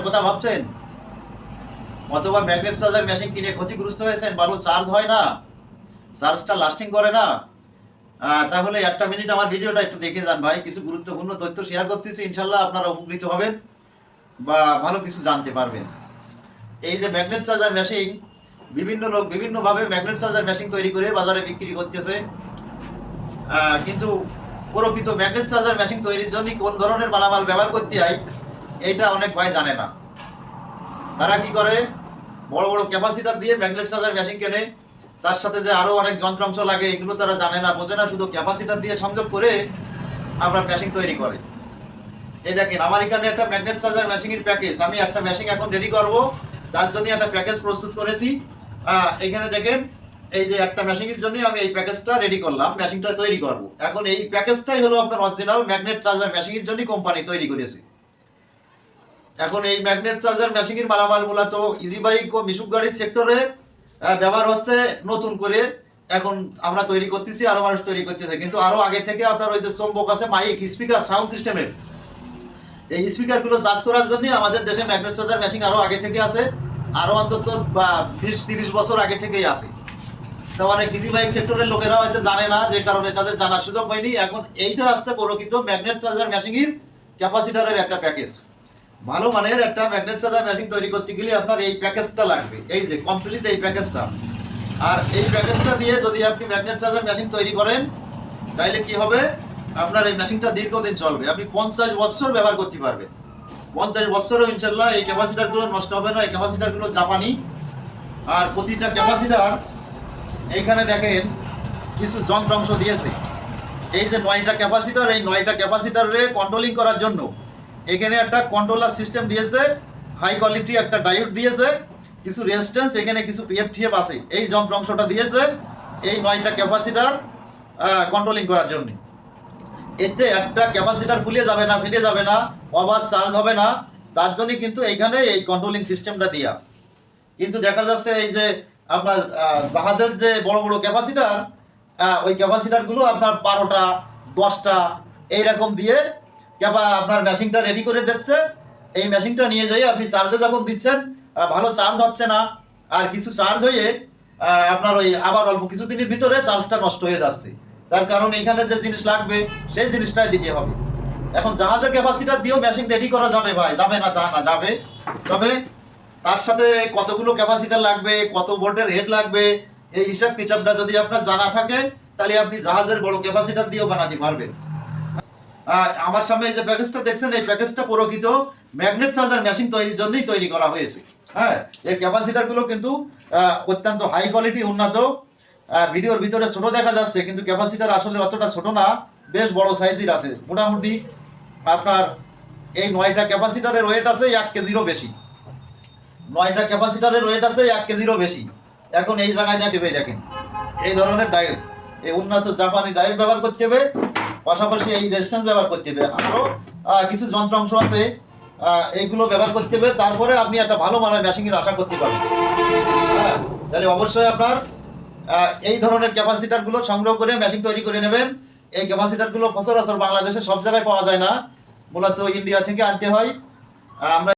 কেনার কথা ভাবছেন? অথবা ম্যাগনেট চার্জার মেশিন কিনে ক্ষতিগ্রস্ত হয়েছেন ভালো চার্জ হয় না চার্জটা লাস্টিং করে না। তাহলে একটা মিনিট আমার ভিডিওটা একটু দেখে যান ভাই, কিছু গুরুত্বপূর্ণ তথ্য শেয়ার করতেছি ইনশাল্লাহ আপনারা উপকৃত হবেন বা ভালো কিছু জানতে পারবেন। এই যে ম্যাগনেট চার্জার মেশিন, বিভিন্ন লোক বিভিন্নভাবে ম্যাগনেট চার্জার মেশিন তৈরি করে বাজারে বিক্রি করতেছে। কিন্তু প্রকৃত ম্যাগনেট চার্জার মেশিন তৈরির জন্য কোন ধরনের মালামাল ব্যবহার করতে হয়? এইটা অনেক ভাই জানে না। তারা কি করে? বড় বড় ক্যাপাসিটার দিয়ে ম্যাগনেট চার্জার মেশিন কেনে। তার সাথে যে আরও অনেক যন্ত্রাংশ লাগে, এগুলো তারা জানে না, বোঝে না, শুধু ক্যাপাসিটার দিয়ে সংযোগ করে আমরা মেশিন তৈরি করে। এই দেখেন, আমার এখানে একটা ম্যাগনেট চার্জার মেশিনের প্যাকেজ আমি একটা মেশিন এখন রেডি করব। তার জন্য একটা প্যাকেজ প্রস্তুত করেছি। এখানে দেখেন, এই যে একটা মেশিনের জন্য আমি এই প্যাকেজটা রেডি করলাম মেশিনটা তৈরি করব। এখন এই প্যাকেজটাই হলো আপনার অরিজিনাল ম্যাগনেট চার্জার মেশিনের জন্য কোম্পানি তৈরি করেছে। এখন এই ম্যাগনেট চার্জার মেশিনের মালামাল মূলত ইজি বাইক ও মিশুক গাড়ির সেক্টরে ব্যবহার হচ্ছে নতুন করে। এখন আমরা তৈরি করতেছি, আরও মানুষ তৈরি করতেছে। কিন্তু আরও আগে থেকে আপনার ওই যে চম্বক আছে মাইক স্পিকার সাউন্ড সিস্টেমের এই স্পিকারগুলো চার্জ করার জন্য আমাদের দেশে ম্যাগনেট চার্জার মেশিন আরও আগে থেকে আছে। আরও অন্তত বিশ, তিরিশ বছর আগে থেকেই আছে। তো অনেক ইজি বাইক সেক্টরের লোকেরা হয়তো জানে না, যে কারণে তাদের জানার সুযোগ হয়নি। এখন এইটা আসছে প্রকৃত ম্যাগনেট চার্জার মেশিনের ক্যাপাসিটারের একটা প্যাকেজ ভালো মানের একটা ম্যাগনেট চার্জার মেশিন তৈরি করতে গেলে আপনার এই প্যাকেজটা লাগবে। এই যে কমপ্লিট এই প্যাকেজটা। আর এই প্যাকেজটা দিয়ে যদি আপনি ম্যাগনেট চার্জার মেশিন তৈরি করেন তাহলে কি হবে? আপনার এই মেশিনটা দীর্ঘদিন চলবে। আপনি পঞ্চাশ বছর ব্যবহার করতে পারবেন। পঞ্চাশ বছরও ইনশাল্লাহ এই ক্যাপাসিটারগুলো নষ্ট হবে না। এই ক্যাপাসিটারগুলো জাপানি আর প্রতিটা ক্যাপাসিটার এইখানে দেখেন, কিছু যন্ত্রাংশ দিয়েছে। এই যে নয়টা ক্যাপাসিটার এই নয়টা ক্যাপাসিটারে কন্ট্রোলিং করার জন্য এখানে একটা কন্ট্রোলার সিস্টেম দিয়েছে হাই কোয়ালিটি একটা ডায়োড দিয়েছে, কিছু রেজিস্ট্যান্স এখানে কিছু পিএফটিএফ আছে। এই যন্ত্র অংশটা দিয়েছে, এই নয়টা ক্যাপাসিটার কন্ট্রোলিং করার জন্য। এতে একটা ক্যাপাসিটার ফুলে যাবে না, ফেটে যাবে না ওভার চার্জ হবে না, তার জন্য কিন্তু এইখানে এই কন্ট্রোলিং সিস্টেমটা দেওয়া কিন্তু দেখা যাচ্ছে এই যে আপনার জাহাজের যে বড় বড় ক্যাপাসিটার ওই ক্যাপাসিটারগুলো আপনার বারোটা, দশটা, এইরকম দিয়ে ক্যাপা আপনার মেশিনটা রেডি করে দিচ্ছে। এই মেশিনটা নিয়ে যাই, আপনি চার্জে যখন দিচ্ছেন ভালো চার্জ হচ্ছে না। আর কিছু চার্জ হয়ে আপনার ওই আবার অল্প কিছুদিনের ভিতরে চার্জটা নষ্ট হয়ে যাচ্ছে। তার কারণ এখানে যে জিনিস লাগবে, সেই জিনিসটাই দিতে হবে। এখন জাহাজের ক্যাপাসিটার দিয়েও মেশিন রেডি করা যাবে ভাই। যাবে না তা না, যাবে। তবে তার সাথে কতগুলো ক্যাপাসিটার লাগবে, কত ভোল্টের হেড লাগবে, এই হিসাব কিতাবটা যদি আপনার জানা থাকে, তাহলে আপনি জাহাজের বড় ক্যাপাসিটার দিয়েও বানাতে পারবেন। আমার সামনে এই যে প্যাকেজটা দেখছেন, এই প্যাকেজটা প্রকৃত ম্যাগনেট চার্জার মেশিন তৈরির জন্যই তৈরি করা হয়েছে। হ্যাঁ এর ক্যাপাসিটারগুলো কিন্তু অত্যন্ত হাই কোয়ালিটি উন্নত। ভিডিওর ভিতরে ছোট দেখা যাচ্ছে, কিন্তু ক্যাপাসিটার আসলে অতটা ছোট না, বেশ বড় সাইজের আছে। মোটামুটি আপনার এই নয়টা ক্যাপাসিটারের ওয়েট আছে এক কেজিরও বেশি। নয়টা ক্যাপাসিটারের ওয়েট আছে এক কেজিরও বেশি। এখন এই জায়গায় না টিপে দেখেন, এই ধরনের ডায়েট এই উন্নত জাপানি ডায়েট ব্যবহার করতে হবে। পাশাপাশি এই রেজিস্ট্যান্স ব্যবহার করতে হবে। আরও কিছু যন্ত্রাংশ আছে এইগুলো ব্যবহার করতে হবে, তারপরে আপনি একটা ভালো মানের মেশিনের আশা করতে পারবেন। হ্যাঁ তাহলে অবশ্যই আপনার এই ধরনের ক্যাপাসিটারগুলো সংগ্রহ করে মেশিন তৈরি করে নেবেন। এই ক্যাপাসিটারগুলো সচরাচর বাংলাদেশে সব জায়গায় পাওয়া যায় না। মূলত ইন্ডিয়া থেকে আনতে হয়। আমরা